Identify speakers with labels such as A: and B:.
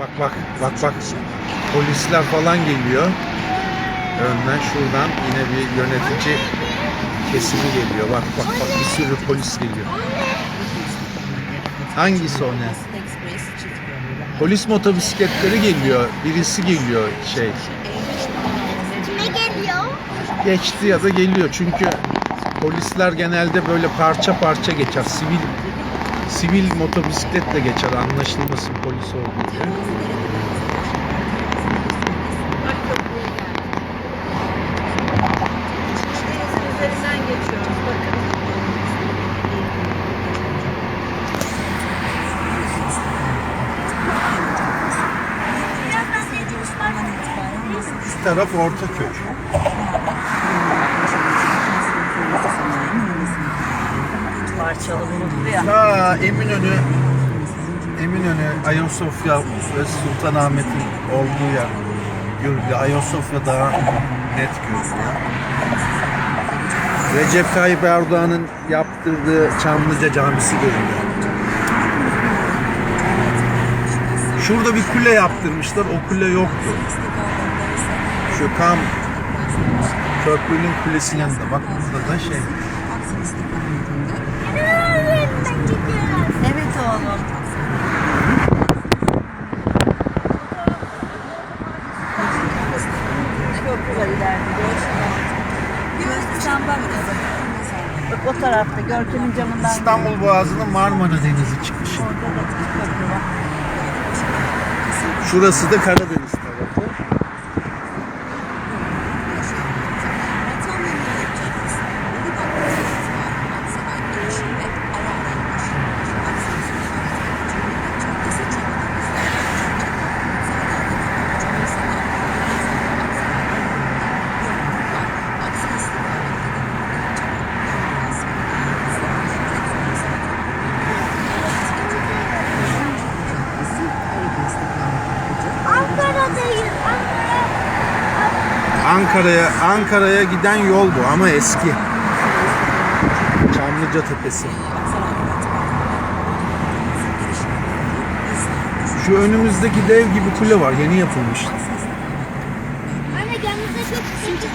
A: bak bak bak. Polisler falan geliyor. Önden şuradan yine bir yönetici kesimi geliyor. Bak bak bak bir sürü polis geliyor. Hangisi o ne? Polis motobisikletleri geliyor. Birisi geliyor şey.
B: Kime geliyor?
A: Geçti ya da geliyor. Çünkü polisler genelde böyle parça parça geçer. Sivil sivil motobisikletle geçer. Anlaşılmasın polis olduğu diye.
C: Bak köprüye Ya.
A: Ta Eminönü Eminönü, Ayasofya ve Sultanahmet'in olduğu yer görülüyor. Ayasofya daha net görülüyor. Recep Tayyip Erdoğan'ın yaptırdığı Çamlıca Camisi görülüyor. Şurada bir kule yaptırmışlar. O kule yoktu. Şu tam köprünün kulesinin yanında. Bak burada da şey.
C: Sen bak o tarafta Görkem'in camından.
A: İstanbul Boğazı'nın Marmara Denizi çıkışı.
C: Orada da köprü var.
A: Şurası da Karadeniz Ankara'ya Ankara'ya giden yol bu ama eski. Çamlıca Tepesi. Şu önümüzdeki dev gibi kule var. Yeni yapılmış. Anne gelmesine çok sıkıntı